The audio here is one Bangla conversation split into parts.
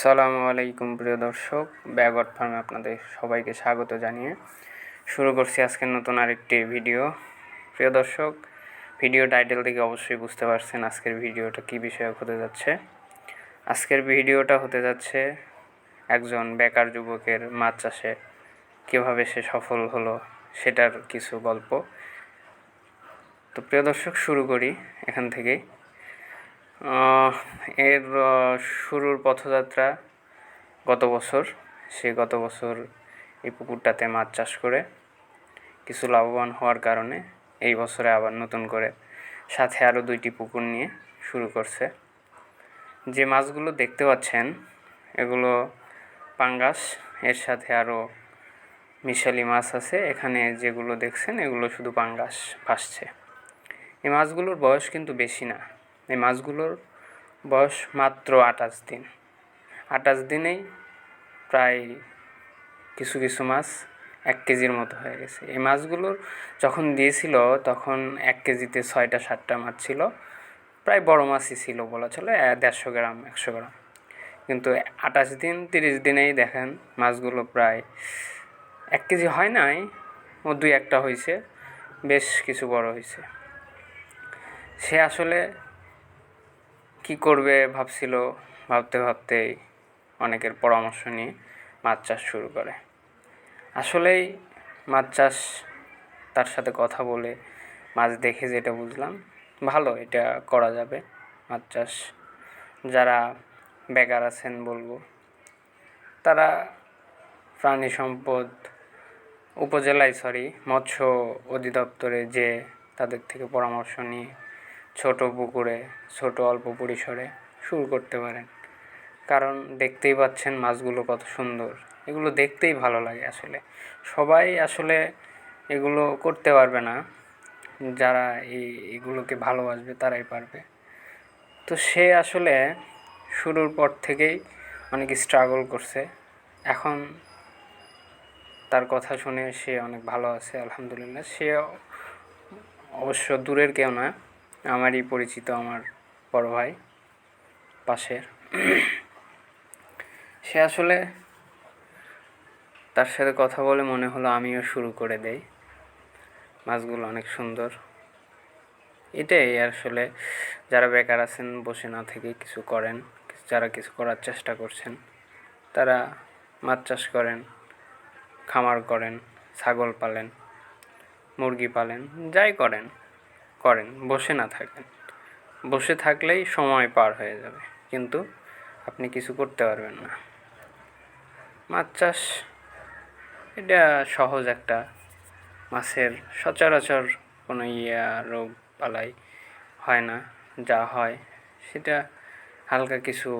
সালামু আলাইকুম, প্রিয় দর্শক। ব্যাগট ফার্মে আপনাদের সবাইকে স্বাগত জানিয়ে শুরু করছি আজকের নতুন আরেকটি ভিডিও। প্রিয় দর্শক, ভিডিও টাইটেল থেকে অবশ্যই বুঝতে পারছেন আজকের ভিডিওটা কী বিষয়ক হতে যাচ্ছে। আজকের ভিডিওটা হতে যাচ্ছে একজন বেকার যুবকের মাছ চাষে কীভাবে সে সফল হলো সেটার কিছু গল্প। তো প্রিয় দর্শক শুরু করি এখান আহ, এর শুরুর পথযাত্রা গত বছর। সে গত বছর এই পুকুরটাতে মাছ চাষ করে কিছু লাভবান হওয়ার কারণে এই বছরে আবার নতুন করে সাথে আরও দুইটি পুকুর নিয়ে শুরু করছে। যে মাছগুলো দেখতে পাচ্ছেন এগুলো পাঙ্গাস এর সাথে আরও মিশালি মাছ আছে, এখানে যেগুলো দেখছেন, এগুলো শুধু পাঙ্গাস ভাসছে। এই মাছগুলোর বয়স কিন্তু বেশি না। এই মাছগুলোর বয়স মাত্র আঠাশ দিন। আঠাশ দিনেই প্রায় কিছু কিছু মাছ এক কেজির মতো হয়ে গেছে। এই মাছগুলোর যখন দিয়েছিল, তখন এক কেজিতে ছয়টা, সাতটা মাছ ছিল। প্রায় বড় মাছই ছিল বলা চলে দেড়শো গ্রাম, একশো গ্রাম। কিন্তু আঠাশ দিন, তিরিশ দিনেই দেখেন, মাছগুলো প্রায় এক কেজি হয় নাই, ও দুই একটা হয়েছে বেশ কিছু বড় হয়েছে সে আসলে কি করবে ভাবছিল, ভাবতে ভাবতেই অনেকের পরামর্শ নিয়ে মাছ চাষ শুরু করে। আসলেই মাছ চাষ তার সাথে কথা বলে মাছ দেখে যেটা বুঝলাম, ভালো, এটা করা যাবে। মাছ চাষ যারা বেকার আছেন বলব, তারা প্রাণী সম্পদ উপজেলায় সরি মৎস্য অধিদপ্তরে যে তাদের থেকে পরামর্শ নিয়ে ছোট পুকুরে, ছোট অল্প পরিসরে শুরু করতে পারেন। কারণ দেখতেই পাচ্ছেন মাছগুলো কত সুন্দর। এগুলো দেখতেই ভালো লাগে আসলে। সবাই আসলে এগুলো করতে পারবে না। যারা এই এগুলোকে ভালোবাসবে তারাই পারবে। তো সে আসলে শুরুর পর থেকেই অনেক স্ট্রাগল করছে। এখন তার কথা শুনে সে অনেক ভালো আছে, আলহামদুলিল্লাহ। সে অবশ্য দূরের কেউ না, আমারই পরিচিত আমার বড় ভাই, পাশের। সে আসলে তার সাথে কথা বলে মনে হলো আমিও শুরু করে দেই। মাছগুলো অনেক সুন্দর। এটাই আসলে যারা বেকার আছেন, বসে না থেকে কিছু করেন, যারা কিছু করার চেষ্টা করছেন, তারা মাছ চাষ করেন। খামার করেন, ছাগল পালেন, মুরগি পালেন, যাই করেন করেন, বসে না থাকেন। বসে থাকলেই সময় পার হয়ে যাবে, কিন্তু আপনি কিছু করতে পারবেন না। মাছ চাষ, এটা সহজ একটা মাছের সচরাচর কোনো ইয়া রোগ পালাই হয় না, যা হয়, সেটা হালকা কিছু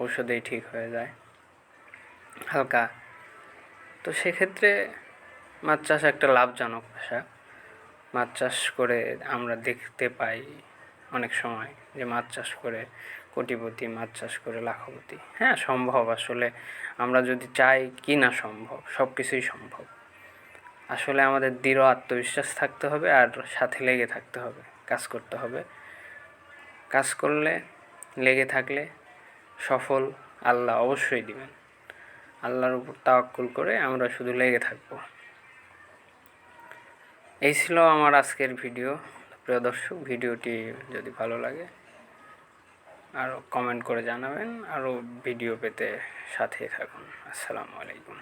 ঔষধেই ঠিক হয়ে যায়। হালকা তো সেক্ষেত্রে মাছ চাষ একটা লাভজনক পেশা মাছ চাষ করে আমরা দেখতে পাই অনেক সময় যে মাছ চাষ করে কোটিপতি, মাছ চাষ করে লাখপতি। হ্যাঁ সম্ভব আসলে। আমরা যদি চাই কি না সম্ভব সব কিছুই সম্ভব। আসলে আমাদের দৃঢ় আত্মবিশ্বাস থাকতে হবে আর সাথে লেগে থাকতে হবে, কাজ করতে হবে। কাজ করলে, লেগে থাকলে সফল আল্লাহ অবশ্যই দিবেন। আল্লাহর উপর তাওয়াক্কুল করে আমরা শুধু লেগে থাকব। এই ছিল আমার আজকের ভিডিও। প্রিয় দর্শক, ভিডিওটি যদি ভালো লাগে আরও কমেন্ট করে জানাবেন আরও ভিডিও পেতে সাথে থাকুন। আসসালামু আলাইকুম।